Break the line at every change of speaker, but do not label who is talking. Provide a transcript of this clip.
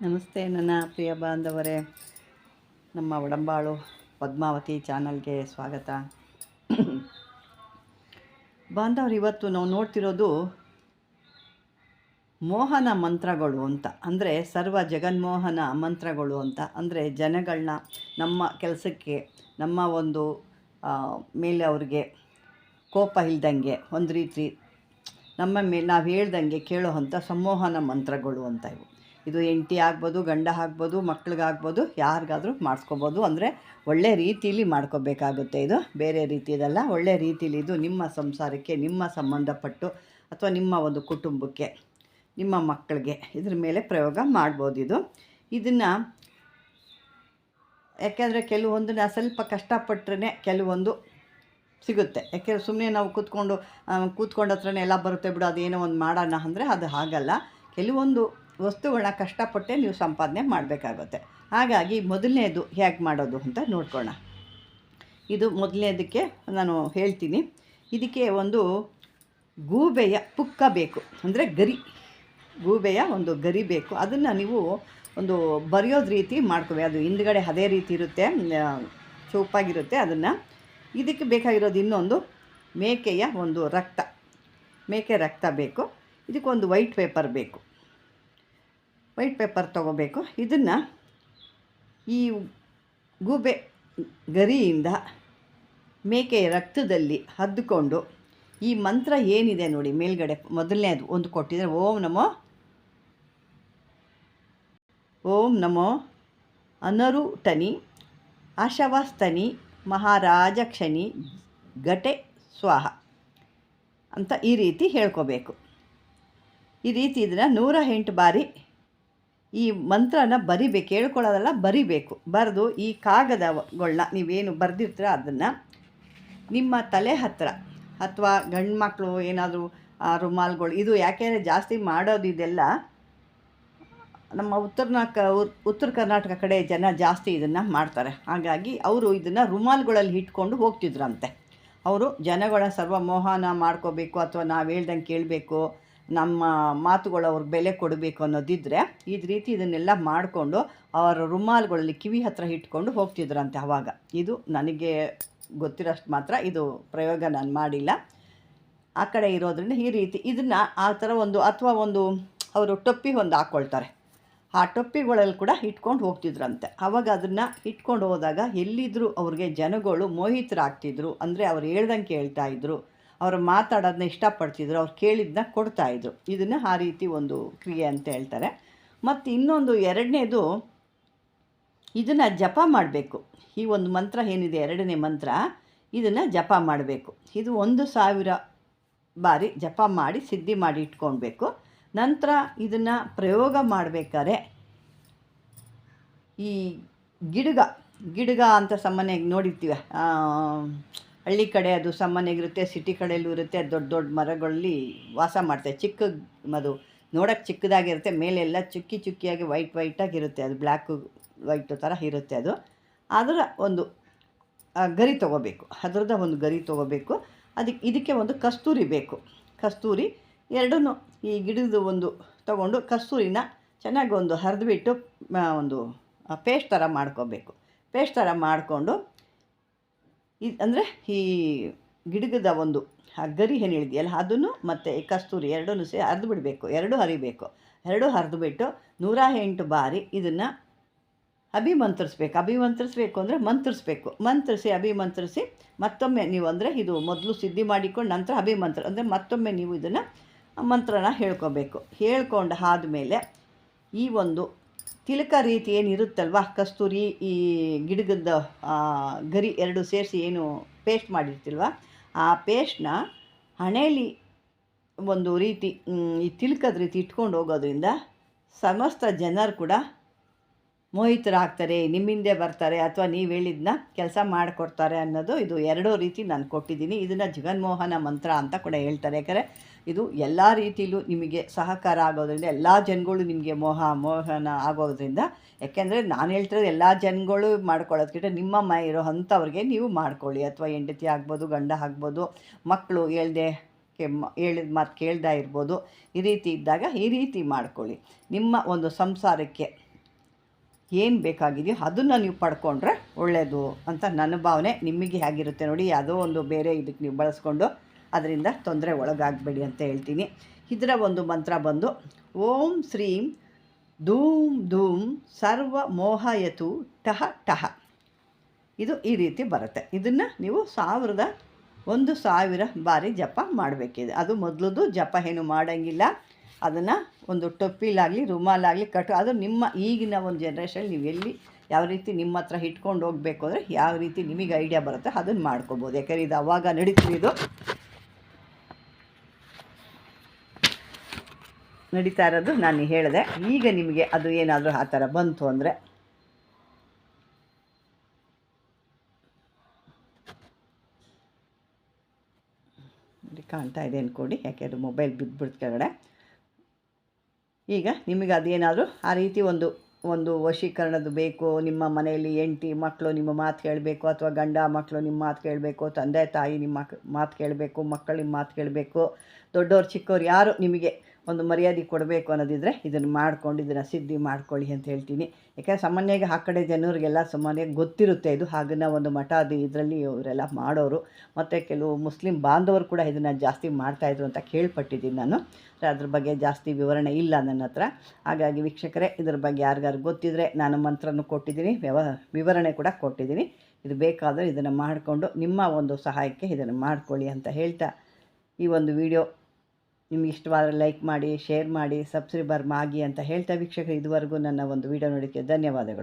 ನಮಸ್ತೆ ನನ್ನ ಪ್ರಿಯ ಬಾಂಧವರೇ. ನಮ್ಮ ಒಡಂಬಾಳು ಪದ್ಮಾವತಿ ಚಾನಲ್ಗೆ ಸ್ವಾಗತ. ಬಾಂಧವರು, ಇವತ್ತು ನಾವು ನೋಡ್ತಿರೋದು ಮೋಹನ ಮಂತ್ರಗಳು ಅಂತ. ಅಂದರೆ ಸರ್ವ ಜಗನ್ಮೋಹನ ಮಂತ್ರಗಳು ಅಂತ. ಅಂದರೆ ಜನಗಳನ್ನ ನಮ್ಮ ಕೆಲಸಕ್ಕೆ, ನಮ್ಮ ಒಂದು ಮೇಲೆ ಅವ್ರಿಗೆ ಕೋಪ ಇಲ್ದಂಗೆ, ಒಂದು ರೀತಿ ನಮ್ಮ ಮೇಲೆ ನಾವು ಹೇಳ್ದಂಗೆ ಕೇಳೋವಂಥ ಸಂಮೋಹನ ಮಂತ್ರಗಳು ಅಂತ ಇವು. ಇದು ಎಂಟಿ ಆಗ್ಬೋದು, ಗಂಡ ಆಗ್ಬೋದು, ಮಕ್ಳಿಗಾಗ್ಬೋದು, ಯಾರಿಗಾದ್ರೂ ಮಾಡಿಸ್ಕೋಬೋದು. ಅಂದರೆ ಒಳ್ಳೆ ರೀತಿಲಿ ಮಾಡ್ಕೋಬೇಕಾಗುತ್ತೆ ಇದು. ಬೇರೆ ರೀತಿಯದಲ್ಲ ಒಳ್ಳೆ ರೀತಿಲಿ ಇದು ನಿಮ್ಮ ಸಂಸಾರಕ್ಕೆ, ನಿಮ್ಮ ಸಂಬಂಧಪಟ್ಟು ಅಥವಾ ನಿಮ್ಮ ಒಂದು ಕುಟುಂಬಕ್ಕೆ, ನಿಮ್ಮ ಮಕ್ಕಳಿಗೆ ಇದ್ರ ಮೇಲೆ ಪ್ರಯೋಗ ಮಾಡ್ಬೋದು ಇದು. ಇದನ್ನು ಯಾಕೆಂದರೆ ಕೆಲವೊಂದನ್ನ ಸ್ವಲ್ಪ ಕಷ್ಟಪಟ್ಟರೆ ಕೆಲವೊಂದು ಸಿಗುತ್ತೆ. ಯಾಕೆಂದರೆ ಸುಮ್ಮನೆ ನಾವು ಕೂತ್ಕೊಂಡು ಕೂತ್ಕೊಂಡು ಹತ್ರನೇ ಎಲ್ಲ ಬರುತ್ತೆ ಬಿಡು, ಅದೇನೋ ಒಂದು ಮಾಡೋಣ ಅಂದರೆ ಅದು ಹಾಗಲ್ಲ. ಕೆಲವೊಂದು ವಸ್ತುಗಳನ್ನ ಕಷ್ಟಪಟ್ಟೆ ನೀವು ಸಂಪಾದನೆ ಮಾಡಬೇಕಾಗುತ್ತೆ. ಹಾಗಾಗಿ ಮೊದಲನೇದು ಹೇಗೆ ಮಾಡೋದು ಅಂತ ನೋಡ್ಕೋಣ ಇದು ಮೊದಲನೇದಕ್ಕೆ ನಾನು ಹೇಳ್ತೀನಿ. ಇದಕ್ಕೆ ಒಂದು ಗೂಬೆಯ ಪುಕ್ಕ ಬೇಕು. ಅಂದರೆ ಗರಿ. ಗೂಬೆಯ ಒಂದು ಗರಿ ಬೇಕು. ಅದನ್ನು ನೀವು ಒಂದು ಬರೆಯೋದು ರೀತಿ ಮಾಡ್ಕೋಬೇಕು. ಅದು ಹಿಂದ್ಗಡೆ ಅದೇ ರೀತಿ ಇರುತ್ತೆ. ಚೌಪಾಗಿರುತ್ತೆ ಅದನ್ನು. ಇದಕ್ಕೆ ಬೇಕಾಗಿರೋದು ಇನ್ನೊಂದು ಮೇಕೆಯ ಒಂದು ರಕ್ತ. ಮೇಕೆ ರಕ್ತ ಬೇಕು. ಇದಕ್ಕೊಂದು ವೈಟ್ ಪೇಪರ್ ಬೇಕು. ವೈಟ್ ಪೇಪರ್ ತೊಗೋಬೇಕು. ಇದನ್ನು ಈ ಗೂಬೆ ಗರಿಯಿಂದ ಮೇಕೆಯ ರಕ್ತದಲ್ಲಿ ಹದ್ದುಕೊಂಡು ಈ ಮಂತ್ರ ಏನಿದೆ ನೋಡಿ ಮೇಲ್ಗಡೆ ಮೊದಲನೇದು ಒಂದು ಕೊಟ್ಟಿದ್ರೆ ಓಂ ನಮೋ ಓಂ ನಮೋ ಅನರುಟನಿ ಮಹಾರಾಜ ಕ್ಷಣಿ ಘಟೆ ಸ್ವಾಹ ಅಂತ ಈ ರೀತಿ ಹೇಳ್ಕೋಬೇಕು. ಈ ರೀತಿ ಇದನ್ನು ನೂರ ಎಂಟು ಬಾರಿ ಈ ಮಂತ್ರನ ಬರಿಬೇಕು, ಹೇಳ್ಕೊಳ್ಳೋದಲ್ಲ, ಬರಿಬೇಕು. ಬರೆದು ಈ ಕಾಗದಗಳನ್ನ ನೀವೇನು ಬರೆದಿರ್ತೀರ ಅದನ್ನು ನಿಮ್ಮ ತಲೆ ಹತ್ತಿರ ಅಥವಾ ಗಂಡು ಮಕ್ಕಳು ಏನಾದರೂ ರುಮಾಲ್ಗಳು, ಇದು ಯಾಕೆಂದರೆ ಜಾಸ್ತಿ ಮಾಡೋದು ಇದೆಲ್ಲ ನಮ್ಮ ಉತ್ತರ ಉತ್ತರ ಕರ್ನಾಟಕ ಕಡೆ ಜನ ಜಾಸ್ತಿ ಇದನ್ನು ಮಾಡ್ತಾರೆ. ಹಾಗಾಗಿ ಅವರು ಇದನ್ನು ರುಮಾಲ್ಗಳಲ್ಲಿ ಇಟ್ಕೊಂಡು ಹೋಗ್ತಿದ್ರಂತೆ. ಅವರು ಜನಗಳ ಸರ್ವ ಮೋಹನ ಮಾಡ್ಕೋಬೇಕು ಅಥವಾ ನಾವು ಹೇಳ್ದಂಗೆ ಕೇಳಬೇಕು. ನಮ್ಮ ಮಾತುಗಳು ಅವ್ರಿಗೆ ಬೆಲೆ ಕೊಡಬೇಕು ಅನ್ನೋದಿದ್ದರೆ ಈ ರೀತಿ ಇದನ್ನೆಲ್ಲ ಮಾಡಿಕೊಂಡು ಅವರ ರುಮಾಲ್ಗಳಲ್ಲಿ ಕಿವಿ ಹತ್ರ ಇಟ್ಕೊಂಡು ಹೋಗ್ತಿದ್ರಂತೆ ಆವಾಗ ಇದು ನನಗೆ ಗೊತ್ತಿರೋಷ್ಟು ಮಾತ್ರ ಇದು ಪ್ರಯೋಗ ನಾನು ಮಾಡಿಲ್ಲ. ಆ ಕಡೆ ಇರೋದ್ರಿಂದ ಈ ರೀತಿ ಇದನ್ನು ಆ ಥರ ಒಂದು ಅಥವಾ ಒಂದು ಅವರು ಟೊಪ್ಪಿ ಒಂದು ಹಾಕ್ಕೊಳ್ತಾರೆ ಆ ಟೊಪ್ಪಿಗಳಲ್ಲಿ ಕೂಡ ಇಟ್ಕೊಂಡು ಹೋಗ್ತಿದ್ರಂತೆ. ಆವಾಗ ಅದನ್ನು ಇಟ್ಕೊಂಡು ಹೋದಾಗ ಎಲ್ಲಿದ್ದರೂ ಅವ್ರಿಗೆ ಜನಗಳು ಮೋಹಿತರಾಗ್ತಿದ್ರು. ಅಂದರೆ ಅವ್ರು ಹೇಳ್ದಂಗೆ ಕೇಳ್ತಾ ಇದ್ರು. ಅವರು ಮಾತಾಡೋದನ್ನ ಇಷ್ಟಪಡ್ತಿದ್ರು, ಅವ್ರು ಕೇಳಿದ್ದನ್ನ ಕೊಡ್ತಾಯಿದ್ರು. ಇದನ್ನು ಆ ರೀತಿ ಒಂದು ಕ್ರಿಯೆ ಅಂತ ಹೇಳ್ತಾರೆ. ಮತ್ತು ಇನ್ನೊಂದು ಎರಡನೇದು, ಇದನ್ನು ಜಪ ಮಾಡಬೇಕು. ಈ ಒಂದು ಮಂತ್ರ ಏನಿದೆ, ಎರಡನೇ ಮಂತ್ರ, ಇದನ್ನು ಜಪ ಮಾಡಬೇಕು. ಇದು ಒಂದು ಸಾವಿರ ಬಾರಿ ಜಪ ಮಾಡಿ, ಸಿದ್ಧಿ ಮಾಡಿ ಇಟ್ಕೊಳ್ಬೇಕು. ನಂತರ ಇದನ್ನು ಪ್ರಯೋಗ ಮಾಡಬೇಕಾದ್ರೆ, ಈ ಗಿಡಗ ಗಿಡಗ ಅಂತ ಸಾಮಾನ್ಯವಾಗಿ ನೋಡಿರ್ತೀವಿ ಹಳ್ಳಿ ಕಡೆ ಅದು ಸಾಮಾನ್ಯವಾಗಿರುತ್ತೆ ಸಿಟಿ ಕಡೆಯಲ್ಲೂ ಇರುತ್ತೆ, ದೊಡ್ಡ ದೊಡ್ಡ ಮರಗಳಲ್ಲಿ ವಾಸ ಮಾಡ್ತವೆ ಚಿಕ್ಕ ಅದು ನೋಡೋಕ್ಕೆ ಚಿಕ್ಕದಾಗಿರುತ್ತೆ, ಮೇಲೆಲ್ಲ ಚುಕ್ಕಿ ಚುಕ್ಕಿಯಾಗಿ ವೈಟ್ ವೈಟಾಗಿರುತ್ತೆ ಅದು ಬ್ಲ್ಯಾಕು ವೈಟು ಥರ ಇರುತ್ತೆ ಅದು. ಅದರ ಒಂದು ಗರಿ ತೊಗೋಬೇಕು. ಅದರದ ಒಂದು ಗರಿ ತೊಗೋಬೇಕು. ಅದಕ್ಕೆ ಇದಕ್ಕೆ ಒಂದು ಕಸ್ತೂರಿ ಬೇಕು. ಕಸ್ತೂರಿ ಎರಡೂ ಈ ಗಿಡದ ಒಂದು ತಗೊಂಡು ಕಸ್ತೂರಿನ ಚೆನ್ನಾಗಿ ಒಂದು ಹರಿದ್ಬಿಟ್ಟು ಒಂದು ಪೇಸ್ಟ್ ಥರ ಮಾಡ್ಕೋಬೇಕು. ಪೇಸ್ಟ್ ಥರ ಮಾಡಿಕೊಂಡು ಇದು ಅಂದರೆ ಈ ಗಿಡಗದ ಒಂದು ಗರಿ ಏನು ಹೇಳಿದೆಯಲ್ಲ ಅದನ್ನು ಮತ್ತು ಕಸ್ತೂರಿ ಎರಡೂ ಸೇ ಹರಿದು ಬಿಡಬೇಕು, ಎರಡೂ ಹರಿಬೇಕು. ಎರಡೂ ಹರಿದುಬಿಟ್ಟು ನೂರ ಎಂಟು ಬಾರಿ ಇದನ್ನು ಅಭಿಮಂತ್ರಿಸ್ಬೇಕು. ಅಭಿಮಂತ್ರಿಸ್ಬೇಕು ಅಂದರೆ ಮಂತ್ರಿಸ್ಬೇಕು. ಮಂತ್ರಿಸಿ, ಅಭಿಮಂತ್ರಿಸಿ ಮತ್ತೊಮ್ಮೆ ನೀವು ಅಂದರೆ ಇದು ಮೊದಲು ಸಿದ್ಧಿ ಮಾಡಿಕೊಂಡು ನಂತರ ಅಭಿಮಂತ್ರ, ಅಂದರೆ ಮತ್ತೊಮ್ಮೆ ನೀವು ಇದನ್ನು ಮಂತ್ರನ ಹೇಳ್ಕೊಬೇಕು. ಹೇಳ್ಕೊಂಡು ಆದಮೇಲೆ ಈ ಒಂದು ತಿಲಕ ರೀತಿ ಏನಿರುತ್ತಲ್ವ ಕಸ್ತೂರಿ, ಈ ಗಿಡಗದ ಗರಿ ಎರಡು ಸೇರಿಸಿ ಏನು ಪೇಸ್ಟ್ ಮಾಡಿರ್ತಿಲ್ವ? ಆ ಪೇಸ್ಟ್ನ ಹಣೇಲಿ ಒಂದು ರೀತಿ ಈ ತಿಲಕದ ರೀತಿ ಇಟ್ಕೊಂಡು ಹೋಗೋದ್ರಿಂದ ಸಮಸ್ತ ಜನರು ಕೂಡ ಮೋಹಿತರಾಗ್ತಾರೆ ನಿಮ್ಮಿಂದೆ ಬರ್ತಾರೆ ಅಥವಾ ನೀವು ಹೇಳಿದ್ನ ಕೆಲಸ ಮಾಡಿಕೊಡ್ತಾರೆ ಅನ್ನೋದು ಇದು ಎರಡೂ ರೀತಿ ನಾನು ಕೊಟ್ಟಿದ್ದೀನಿ. ಇದನ್ನು ಜಗನ್ಮೋಹನ ಮಂತ್ರ ಅಂತ ಕೂಡ ಹೇಳ್ತಾರೆ. ಯಾಕಂದರೆ ಇದು ಎಲ್ಲ ರೀತಿಯಲ್ಲೂ ನಿಮಗೆ ಸಹಕಾರ ಆಗೋದ್ರಿಂದ, ಎಲ್ಲ ಜನಗಳು ನಿಮಗೆ ಮೋಹ, ಮೋಹನ ಆಗೋದ್ರಿಂದ, ಯಾಕೆಂದರೆ ನಾನು ಹೇಳ್ತಿರೋದು ಎಲ್ಲ ಜನಗಳು ಮಾಡ್ಕೊಳ್ಳೋದ್ಕಿಂತ ನಿಮ್ಮ ಮೈ ಇರೋ ಅಂಥವ್ರಿಗೆ ನೀವು ಮಾಡ್ಕೊಳ್ಳಿ. ಅಥವಾ ಹೆಂಡತಿ ಆಗ್ಬೋದು, ಗಂಡ ಆಗ್ಬೋದು ಮಕ್ಕಳು ಹೇಳ್ದೆ ಕೆಮ್ಮ ಹೇಳಿದ ಮಾತು ಕೇಳ್ದಾ ಇರ್ಬೋದು, ಈ ರೀತಿ ಇದ್ದಾಗ ಈ ರೀತಿ ಮಾಡ್ಕೊಳ್ಳಿ. ನಿಮ್ಮ ಒಂದು ಸಂಸಾರಕ್ಕೆ ಏನು ಬೇಕಾಗಿದೆಯೋ ಅದನ್ನು ನೀವು ಪಡ್ಕೊಂಡ್ರೆ ಒಳ್ಳೆಯದು ಅಂತ ನನ್ನ ಭಾವನೆ. ನಿಮಗೆ ಹೇಗಿರುತ್ತೆ ನೋಡಿ, ಯಾವುದೋ ಒಂದು ಬೇರೆ ಇದಕ್ಕೆ ನೀವು ಬಳಸ್ಕೊಂಡು ಅದರಿಂದ ತೊಂದರೆ ಒಳಗಾಗಬೇಡಿ ಅಂತ ಹೇಳ್ತೀನಿ. ಇದರ ಒಂದು ಮಂತ್ರ ಬಂದು, ಓಂ ಶ್ರೀಂ ಧೂಮ್ ಧೂಮ್ ಸರ್ವ ಮೋಹಯತು ಟಹ ಟಹ. ಇದು ಈ ರೀತಿ ಬರುತ್ತೆ. ಇದನ್ನು ನೀವು ಸಾವಿರದ ಒಂದು ಸಾವಿರ ಬಾರಿ ಜಪ ಮಾಡಬೇಕಿದೆ. ಅದು ಮೊದಲದು ಜಪ ಏನು ಮಾಡೋಂಗಿಲ್ಲ. ಅದನ್ನು ಒಂದು ಟೊಪ್ಪಿಲಾಗಲಿ ರುಮಾಲಾಗಲಿ ಕಟ್ಟು ಅದು ನಿಮ್ಮ ಈಗಿನ ಒಂದು ಜನ್ರೇಷನ್ ನೀವು ಎಲ್ಲಿ ಯಾವ ರೀತಿ ನಿಮ್ಮ ಹತ್ರ ಇಟ್ಕೊಂಡು ಹೋಗಬೇಕು ಅಂದರೆ ಯಾವ ರೀತಿ ನಿಮಗೆ ಐಡಿಯಾ ಬರುತ್ತೆ ಅದನ್ನು ಮಾಡ್ಕೋಬೋದು. ಯಾಕಂದರೆ ಇದು ಅವಾಗ ನಡೀತಿದ್ದು ನಡೀತಾ ಇರೋದು ನಾನು ಹೇಳಿದೆ. ಈಗ ನಿಮಗೆ ಅದು ಏನಾದರೂ ಆ ಥರ ಬಂತು ಅಂದರೆ. ಕಾಣ್ತಾ ಇದೆ ಅಂದ್ಕೊಡಿ ಅದು ಮೊಬೈಲ್ ಬಿದ್ದುಬಿಡ್ತು ಕೆಳಗಡೆ. ಈಗ ನಿಮಗೆ ಅದೇನಾದರೂ ಆ ರೀತಿ ಒಂದು ಒಂದು ವಶೀಕರಣದ್ದು ಬೇಕು, ನಿಮ್ಮ ಮನೆಯಲ್ಲಿ ಹೆಂಡ್ತಿ ಮಕ್ಕಳು ನಿಮ್ಮ ಮಾತು ಕೇಳಬೇಕು ಅಥವಾ ಗಂಡ ಮಕ್ಕಳು ನಿಮ್ಮ ಮಾತು ಕೇಳಬೇಕು, ತಂದೆ ತಾಯಿ ನಿಮ್ಮ ಮಾತು ಕೇಳಬೇಕು, ಮಕ್ಕಳು ನಿಮ್ಮ ಮಾತು ಕೇಳಬೇಕು ದೊಡ್ಡವ್ರು ಚಿಕ್ಕವ್ರು ಯಾರು ನಿಮಗೆ ಒಂದು ಮರ್ಯಾದೆ ಕೊಡಬೇಕು ಅನ್ನೋದಿದ್ರೆ ಇದನ್ನು ಮಾಡ್ಕೊಂಡು, ಇದನ್ನು ಸಿದ್ಧಿ ಮಾಡ್ಕೊಳ್ಳಿ ಅಂತ ಹೇಳ್ತೀನಿ. ಯಾಕಂದರೆ ಸಾಮಾನ್ಯವಾಗಿ ಆ ಕಡೆ ಜನರಿಗೆಲ್ಲ ಸಾಮಾನ್ಯವಾಗಿ ಗೊತ್ತಿರುತ್ತೆ ಇದು ಹಾಗನ್ನ ಒಂದು ಮಠ ಅದು ಇದರಲ್ಲಿ ಇವರೆಲ್ಲ ಮಾಡೋರು. ಮತ್ತು ಕೆಲವು ಮುಸ್ಲಿಂ ಬಾಂಧವರು ಕೂಡ ಇದನ್ನು ಜಾಸ್ತಿ ಮಾಡ್ತಾಯಿದ್ರು ಅಂತ ಕೇಳ್ಪಟ್ಟಿದ್ದೀನಿ ನಾನು. ಅದ್ರ ಬಗ್ಗೆ ಜಾಸ್ತಿ ವಿವರಣೆ ಇಲ್ಲ ನನ್ನ ಹತ್ರ. ಹಾಗಾಗಿ ವೀಕ್ಷಕರೇ, ಇದ್ರ ಬಗ್ಗೆ ಯಾರಿಗಾರು ಗೊತ್ತಿದ್ದರೆ ನಾನು ಮಂತ್ರನೂ ಕೊಟ್ಟಿದ್ದೀನಿ, ವ್ಯವ, ವಿವರಣೆ ಕೂಡ ಕೊಟ್ಟಿದ್ದೀನಿ. ಇದು ಬೇಕಾದರೆ ಇದನ್ನು ಮಾಡಿಕೊಂಡು ನಿಮ್ಮ ಒಂದು ಸಹಾಯಕ್ಕೆ ಇದನ್ನು ಮಾಡಿಕೊಳ್ಳಿ ಅಂತ ಹೇಳ್ತಾ ಈ ಒಂದು ವಿಡಿಯೋ ನಿಮ್ಗೆ ಇಷ್ಟವಾದರೆ ಲೈಕ್ ಮಾಡಿ ಶೇರ್ ಮಾಡಿ ಸಬ್ಸ್ಕ್ರೈಬರ್ ಆಗಿ ಅಂತ ಹೇಳ್ತಾ ವೀಕ್ಷಕರು, ಇದುವರೆಗೂ ನನ್ನ ಒಂದು ವಿಡಿಯೋ ನೋಡೋಕ್ಕೆ ಧನ್ಯವಾದಗಳು.